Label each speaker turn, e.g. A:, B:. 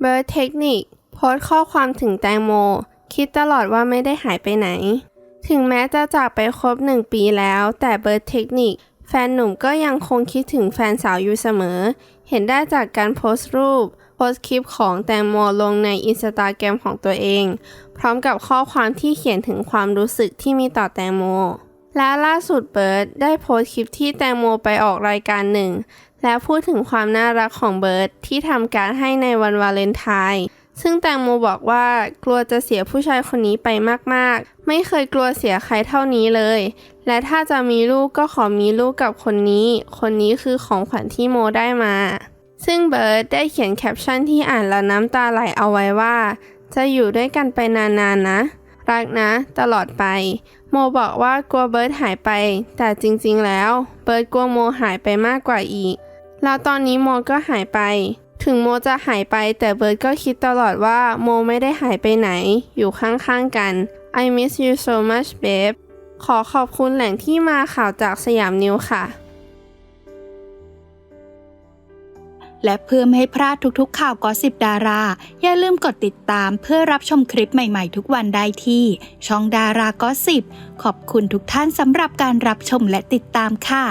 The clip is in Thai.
A: เบิร์ดเทคนิคโพสข้อความถึงแตงโม คิดตลอดว่าไม่ได้หายไปไหน ถึงแม้จะจากไปครบหนึ่งปีแล้ว แต่เบิร์ดเทคนิคแฟนหนุ่มก็ยังคงคิดถึงแฟนสาวอยู่เสมอ เห็นได้จากการโพสต์รูป โพสต์คลิปของแตงโมลงในอินสตาแกรมของตัวเอง พร้อมกับข้อความที่เขียนถึงความรู้สึกที่มีต่อแตงโมและล่าสุดเบิร์ดได้โพสต์คลิปที่แตงโมไปออกรายการหนึ่ง และพูดถึงความน่ารักของเบิร์ดที่ทำการให้ในวันวาเลนไทน์ซึ่งแตงโมบอกว่ากลัวจะเสียผู้ชายคนนี้ไปมากๆ ไม่เคยกลัวเสียใครเท่านี้เลย และถ้าจะมีลูกก็ขอมีลูกกับคนนี้ คนนี้คือของขวัญที่โมได้มา ซึ่งเบิร์ดได้เขียนแคปชั่นที่อ่านแล้วน้ำตาไหลเอาไว้ว่า จะอยู่ด้วยกันไปนานๆนะรักนะ ตลอดไป โมบอกว่ากลัวเบิร์ดหายไป แต่จริงๆแล้ว เบิร์ดกลัวโมหายไปมากกว่าอีก แล้วตอนนี้โมก็หายไป ถึงโมจะหายไปแต่เบิร์ดก็คิดตลอดว่าโมไม่ได้หายไปไหน อยู่ข้างๆกัน I miss you so much babe ขอขอบคุณแหล่งที่มาข่าวจากสยามนิวค่ะ
B: และเพื่อไม่ให้พลาดทุกๆข่าวกอสิบดารา อย่าลืมกดติดตามเพื่อรับชมคลิปใหม่ๆทุกวันได้ที่ ช่องดารากอสิบขอบคุณทุกท่านสำหรับการรับชมและติดตามค่ะ